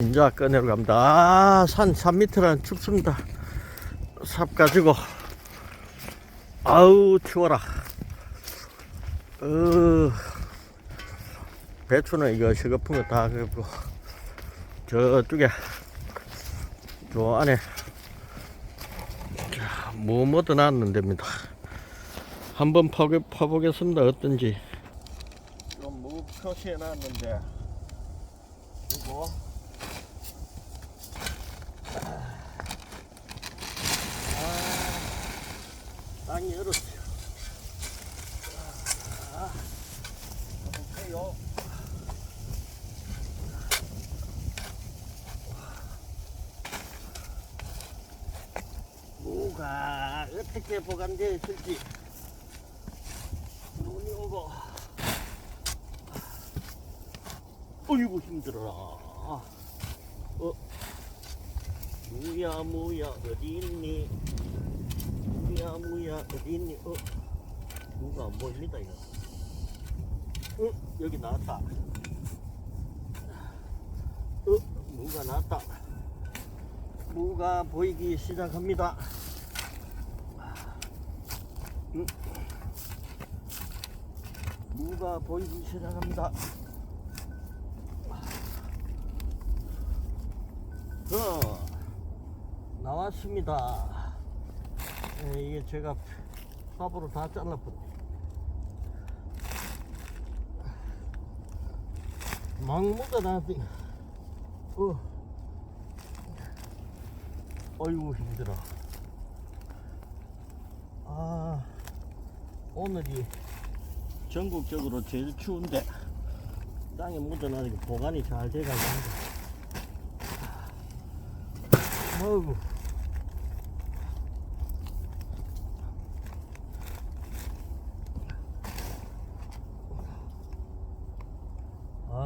인자 꺼내러 갑니다. 아, 산 3m란 춥습니다. 삽 가지고. 아우, 추워라. 어, 배추는 이거 시거픈 거다 그고 저쪽에, 저 안에, 자, 뭐, 뭐도 놨는 됩니다. 한번 파보, 파보겠습니다. 어떤지. 좀무 표시해 놨는데, 이거. 얼었어요. 아, 볼게요. 뭐가 어떻게 보관되어 있을지 눈이 오고 어이구 힘들어라 어 무야 무야 어디 있니 무야 무야. 어디 있니? 어? 누가 안 보입니다 이거. 어? 여기 나왔다. 어? 무가 나왔다. 무가 보이기 시작합니다. 음. 무가 보이기 시작합니다. 어 나왔습니다 예, 이게 제가 삽으로 다 잘라버렸네. 막 묻어놨더니, 어, 어이구, 힘들어. 아, 오늘이 전국적으로 제일 추운데, 땅에 묻어나니까 보관이 잘 돼가지고. 어이구.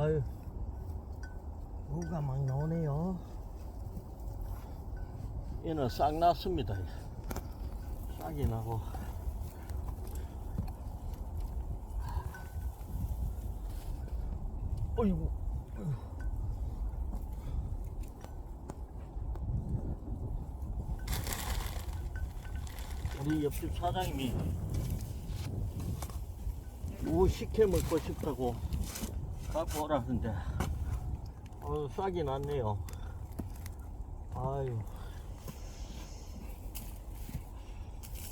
아유, 뭐가 막 나오네요. 얘는 싹 났습니다. 싹이 나고. 어이구. 우리 옆집 사장님이 무 식혜 먹고 싶다고 갖고 오라는데. 어, 싹이 났네요. 아유.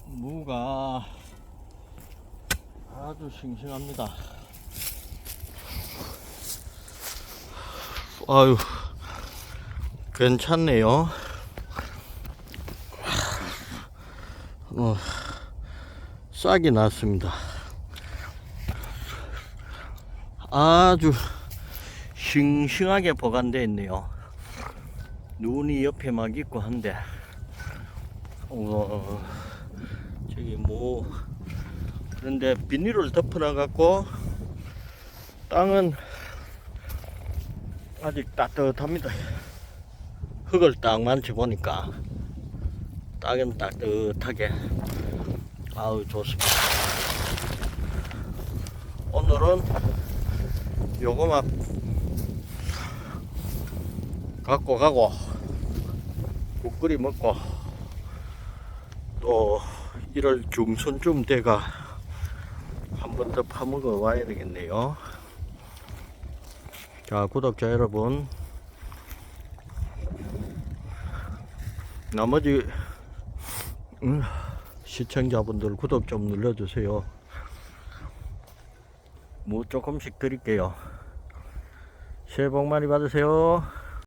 무가 아주 싱싱합니다. 아유 괜찮네요. 어, 싹이 났습니다 아주 싱싱하게 보관되어 있네요. 눈이 옆에 막 있고 한데, 어, 저기 뭐, 그런데 비닐을 덮어놔 갖고, 땅은 아직 따뜻합니다. 흙을 딱 만져보니까, 땅은 따뜻하게, 아우, 좋습니다. 오늘은 요거만 갖고 가고 국 끓이 먹고 또 1월 중순쯤 돼가 한 번 더 파먹어 와야 되겠네요. 자 구독자 여러분. 나머지 음, 시청자분들 구독 좀 눌러주세요 뭐 조금씩 드릴게요. 새해 복 많이 받으세요.